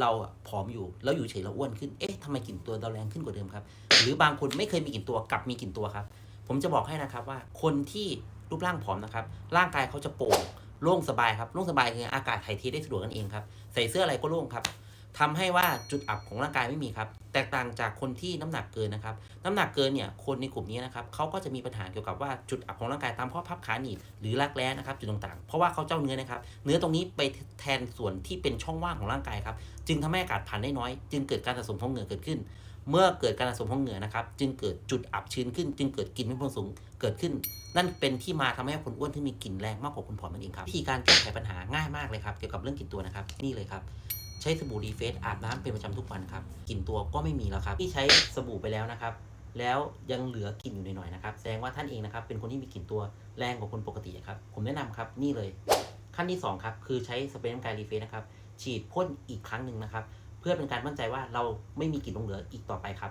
เราผอมอยู่แล้วอยู่เฉยเราอ้วนขึ้น เอ๊ะทำไมกลิ่นตัวเราแรงขึ้นกว่าเดิมครับ หรือบางคนไม่เคยมีกลิ่นตัวกลับมีกลิ่นตัวครับ ผมจะบอกให้นะครับว่าคนที่รูปร่างผอมนะครับ ร่างกายเขาจะโปร่งโล่งสบายครับโล่งสบายคืออากาศถ่ายเทได้สะดวกกันเองครับ ใส่เสื้ออะไรก็โล่งครับ ทำให้ว่าจุดอับของร่างกายไม่มีครับ แตกต่างจากคนที่น้ำหนักเกินนะครับ น้ำหนักเกินเนี่ย คนในกลุ่มนี้นะครับเขาก็จะมีปัญหาเกี่ยวกับว่าจุดอับของร่างกายตามข้อพับขาหนีบหรือรักแร้นะครับ จุดต่างๆ เพราะว่าเขาเจ้าเนื้อนะครับ เนื้อตรงนี้ไปแทนส่วนที่เป็นช่องว่างของร่างกายครับ จึงทำให้อากาศผ่านได้น้อย จึงเกิดการสะสมของเหงื่อเกิดขึ้น เมื่อเกิดการสะสมของเหงื่อนะครับ จึงเกิดจุดอับชื้นขึ้น จึงเกิดกลิ่นไม่พอสูงเกิดขึ้น นั่นเป็นที่มาทำให้คนอ้วนที่มีกลิ่นแรงมากกว่าคนผอมนั่นเองครับวิธีการแก้ไขปัญหาง่ายมากเลยครับเกี่ยวกับเรื่องกลิ่นตัวนะครับนี่เลยครับ ช้สบู่รีเฟซอาบน้ำเป็นประจำทุกวันครับกลิ่นตัวก็ไม่มีแล้วครับที่ใช้สบู่ไปแล้วนะครับ แล้วยังเหลือกลิ่นอยู่หน่อยๆนะครับแสดงว่าท่านเองนะครับเป็นคนที่มีกลิ่นตัวแรงกว่าคนปกติครับผมแนะนำครับนี่เลย ขั้นที่สองครับคือใช้สเปรย์น้ำกายรีเฟซนะครับฉีดพ่นอีกครั้งหนึ่งนะครับ เพื่อเป็นการมั่นใจว่าเราไม่มีกลิ่นหลงเหลืออีกต่อไปครับ